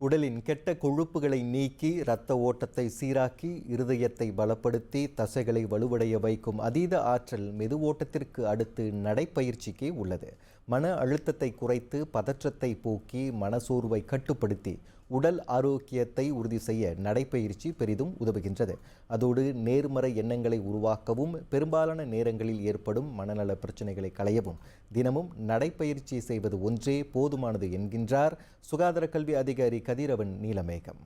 உடலின் கெட்ட கொழுப்புகளை நீக்கி இரத்த ஓட்டத்தை சீராக்கி இருதயத்தை பலப்படுத்தி தசைகளை வலுவடைய வைக்கும் அதீத ஆற்றல் மெது ஓட்டத்திற்கு அடுத்து நடைப்பயிற்சிக்கு உள்ளது. மன அழுத்தத்தை குறைத்து பதற்றத்தை போக்கி மனசோர்வை கட்டுப்படுத்தி உடல் ஆரோக்கியத்தை உறுதி செய்ய நடைப்பயிற்சி பெரிதும் உதவுகின்றது. அதோடு நேர்மறை எண்ணங்களை உருவாக்கவும் பெரும்பாலான நேரங்களில் ஏற்படும் மனநல பிரச்சனைகளை களையவும். தினமும் நடைப்பயிற்சி செய்வது ஒன்றே போதுமானது என்கின்றார் சுகாதார கல்வி அதிகாரி கதிரவன் நீலமேகம்.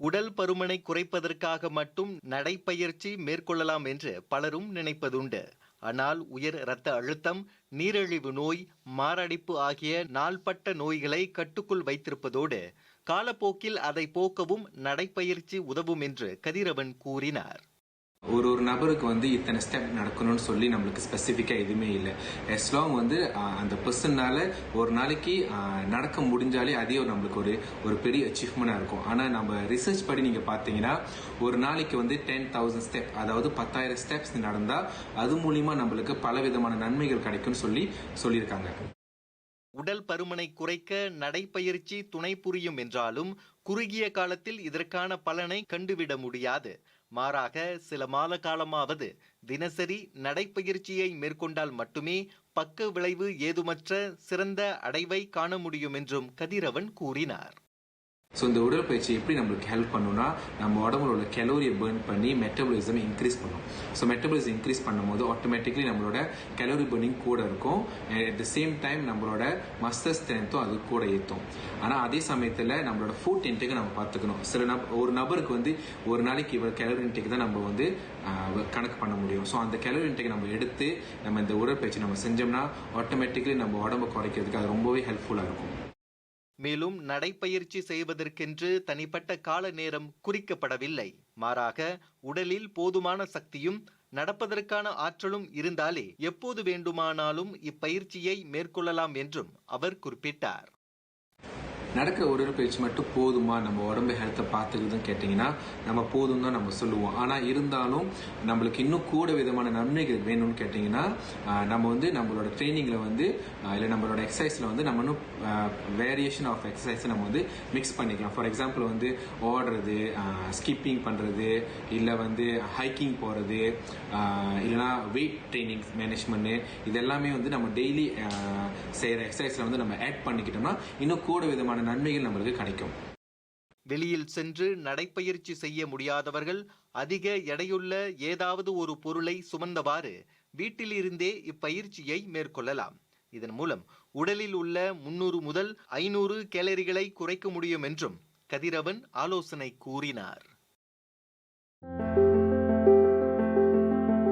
உடல் பருமனை குறைப்பதற்காக மட்டும் நடைப்பயிற்சி மேற்கொள்ளலாம் என்று பலரும் நினைப்பதுண்டு. ஆனால் உயர் இரத்த அழுத்தம் நீரிழிவு நோய் மாரடைப்பு ஆகிய நாள்பட்ட நோய்களை கட்டுக்குள் வைத்திருப்பதோடு காலப்போக்கில் அதை போக்கவும் நடைப்பயிற்சி உதவும் என்று கதிரவன் கூறினார். ஒரு ஒரு நபருக்கு வந்து இத்தனை ஸ்டெப் நடக்கணும்னு சொல்லி நம்மளுக்கு ஸ்பெசிஃபிக்காக எதுவுமே இல்லை. எஸ் லாங் வந்து அந்த பர்சனால ஒரு நாளைக்கு நடக்க முடிஞ்சாலே அதே ஒரு நம்மளுக்கு ஒரு ஒரு பெரிய அச்சீவ்மெண்ட்டாக இருக்கும். ஆனால் நம்ம ரிசர்ச் படி நீங்கள் பார்த்தீங்கன்னா ஒரு நாளைக்கு வந்து டென் தௌசண்ட் ஸ்டெப் அதாவது பத்தாயிரம் ஸ்டெப்ஸ் நடந்தால் அது மூலிமா நம்மளுக்கு பல விதமான நன்மைகள் கிடைக்கும்னு சொல்லி சொல்லியிருக்காங்க. உடல் பருமனை குறைக்க நடைப்பயிற்சி துணை புரியும் என்றாலும் குறுகிய காலத்தில் இதற்கான பலனை கண்டுவிட முடியாது. மாறாக சில மாத காலமாவது தினசரி நடைப்பயிற்சியை மேற்கொண்டால் மட்டுமே பக்க விளைவு ஏதுமற்ற சிறந்த அடைவை காண முடியும் என்றும் கதிரவன் கூறினார். ஸோ இந்த உடற்பயிற்சி எப்படி நம்மளுக்கு ஹெல்ப் பண்ணுன்னா நம்ம உடம்புல உள்ள கலோரியை பேர்ன் பண்ணி மெட்டபாலிசம் இன்க்ரீஸ் பண்ணும். ஸோ மெட்டபாலிசம் இன்க்ரீஸ் பண்ணும்போது ஆட்டோமேட்டிக்லி நம்மளோட கலோரி பர்னிங் கூட இருக்கும். அட் த சேம் டைம் நம்மளோட மஸ்டர் ஸ்ட்ரென்த்தும் அது கூட ஏற்றும் ஆனால் அதே சமயத்தில் நம்மளோட ஃபுட் இன்டேக்கை நம்ம பார்த்துக்கணும். சில நப ஒரு நபருக்கு வந்து ஒரு நாளைக்கு இவ்வளோ கலோரி இன்டேக் தான் நம்ம வந்து கணக்கு பண்ண முடியும். ஸோ அந்த கலோரி இன்டேக் நம்ம எடுத்து நம்ம இந்த உடற்பயிற்சி நம்ம செஞ்சோம்னா ஆட்டோமேட்டிக்லி நம்ம உடம்பு குறைக்கிறதுக்கு அது ரொம்பவே ஹெல்ப்ஃபுல்லாக இருக்கும். மேலும் நடைப்பயிற்சி செய்வதற்கென்று தனிப்பட்ட கால நேரம் குறிக்கப்படவில்லை. மாறாக உடலில் போதுமான சக்தியும் நடப்பதற்கான ஆற்றலும் இருந்தாலே எப்போது வேண்டுமானாலும் இப்பயிற்சியை மேற்கொள்ளலாம் என்றும் அவர் குறிப்பிட்டார். நடக்கிற ஒரு உடற்பயிற்சி மட்டும் போதுமா? நம்ம உடம்பு ஹெல்த்தை பார்த்துக்குதுன்னு கேட்டிங்கன்னா நம்ம போதும் தான் நம்ம சொல்லுவோம். ஆனால் இருந்தாலும் நம்மளுக்கு இன்னும் கூட விதமான நன்மைகள் வேணும்னு கேட்டிங்கன்னா நம்ம வந்து நம்மளோட ட்ரைனிங்கில் வந்து இல்லை நம்மளோட எக்ஸசைஸில் வந்து நம்ம இன்னும் வேரியேஷன் ஆஃப் எக்ஸசைஸை நம்ம வந்து மிக்ஸ் பண்ணிக்கலாம். ஃபார் எக்ஸாம்பிள் வந்து ஓடுறது ஸ்கிப்பிங் பண்ணுறது இல்லை வந்து ஹைக்கிங் போகிறது இல்லைனா வெயிட் ட்ரைனிங் மேனேஜ்மெண்ட் இது எல்லாமே வந்து நம்ம டெய்லி செய்கிற எக்ஸசைஸில் வந்து நம்ம ஆட் பண்ணிக்கிட்டோம்னா இன்னும் கூட விதமான விதமான நன்மைகள் நம்மளுக்கு கிடைக்கும். வெளியில் சென்று நடைப்பயிற்சி செய்ய முடியாதவர்கள் அதிக எடையுள்ள ஏதாவது ஒரு பொருளை சுமந்தவாறு வீட்டிலிருந்தே இப்பயிற்சியை மேற்கொள்ளலாம். இதன் மூலம் உடலில் உள்ள முன்னூறு முதல் ஐநூறு கேலரிகளை குறைக்க முடியும் என்றும் கதிரவன் ஆலோசனை கூறினார்.